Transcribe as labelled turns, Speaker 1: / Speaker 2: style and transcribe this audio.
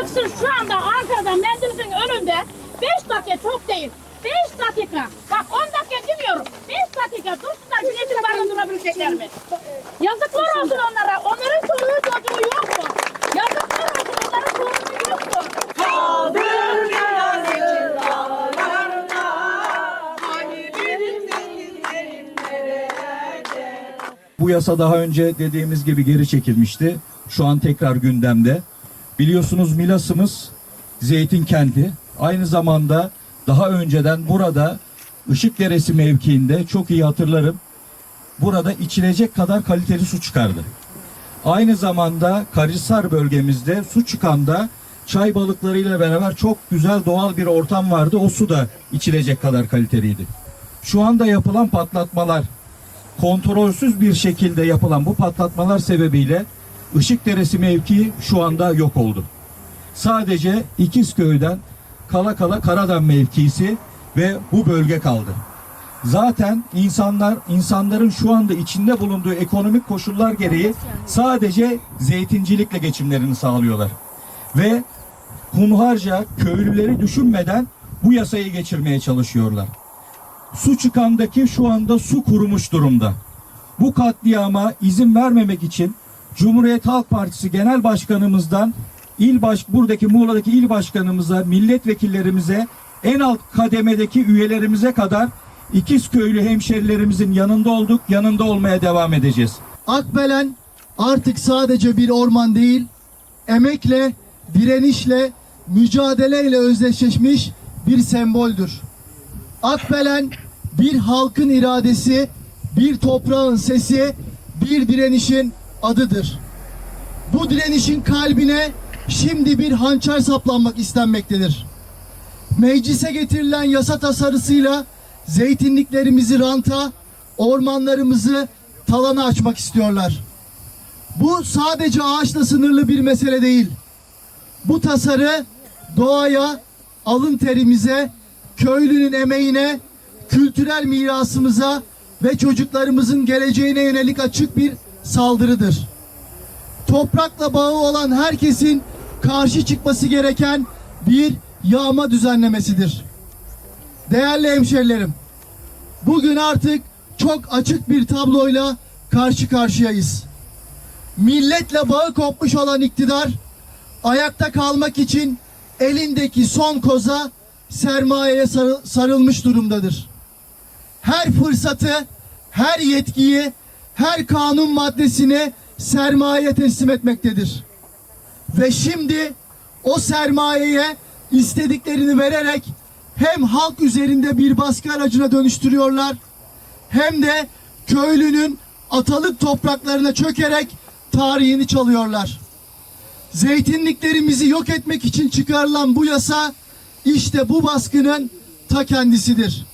Speaker 1: çıksın şu anda Ankara'da Menderes'in önünde 5 dakika çok değil. 5 dakika. Bak 10 dakika demiyorum. 5 dakika dursunlar milleti barındırabilecekler mi? Yazıklar olsun onlara. Onların çoluğu çocuğu yok mu? Yazıklar olsun onların çoluğu yok mu?
Speaker 2: Bu yasa daha önce dediğimiz gibi geri çekilmişti. Şu an tekrar gündemde. Biliyorsunuz Milas'ımız zeytin kenti. Aynı zamanda daha önceden burada Işıkderesi mevkiinde çok iyi hatırlarım. Burada içilecek kadar kaliteli su çıkardı. Aynı zamanda Karahisar bölgemizde su çıkanda çay balıklarıyla beraber çok güzel doğal bir ortam vardı. O su da içilecek kadar kaliteliydi. Şu anda yapılan patlatmalar kontrolsüz bir şekilde yapılan bu patlatmalar sebebiyle Işıkderesi mevkii şu anda yok oldu. Sadece İkizköy'den kala kala Karadan mevkisi ve bu bölge kaldı. Zaten insanlar insanların şu anda içinde bulunduğu ekonomik koşullar gereği sadece zeytincilikle geçimlerini sağlıyorlar. Ve hunharca köylüleri düşünmeden bu yasayı geçirmeye çalışıyorlar. Su çıkandaki şu anda su kurumuş durumda. Bu katliama izin vermemek için Cumhuriyet Halk Partisi Genel Başkanımızdan il baş buradaki Muğla'daki il başkanımıza, milletvekillerimize, en alt kademedeki üyelerimize kadar İkizköylü hemşerilerimizin yanında olduk, yanında olmaya devam edeceğiz.
Speaker 3: Akbelen artık sadece bir orman değil, emekle, direnişle, mücadeleyle özdeşleşmiş bir semboldür. Akbelen bir halkın iradesi, bir toprağın sesi, bir direnişin adıdır. Bu direnişin kalbine şimdi bir hançer saplanmak istenmektedir. Meclise getirilen yasa tasarısıyla zeytinliklerimizi ranta, ormanlarımızı talana açmak istiyorlar. Bu sadece ağaçla sınırlı bir mesele değil. Bu tasarı doğaya, alın terimize, köylünün emeğine, kültürel mirasımıza ve çocuklarımızın geleceğine yönelik açık bir saldırıdır. Toprakla bağı olan herkesin karşı çıkması gereken bir yağma düzenlemesidir. Değerli hemşerilerim, bugün artık çok açık bir tabloyla karşı karşıyayız. Milletle bağı kopmuş olan iktidar ayakta kalmak için elindeki son koza sermayeye sarı- sarılmış durumdadır. Her fırsatı, her yetkiyi, her kanun maddesini sermayeye teslim etmektedir. Ve şimdi o sermayeye istediklerini vererek hem halk üzerinde bir baskı aracına dönüştürüyorlar hem de köylünün atalık topraklarına çökerek tarihini çalıyorlar. Zeytinliklerimizi yok etmek için çıkarılan bu yasa işte bu baskının ta kendisidir.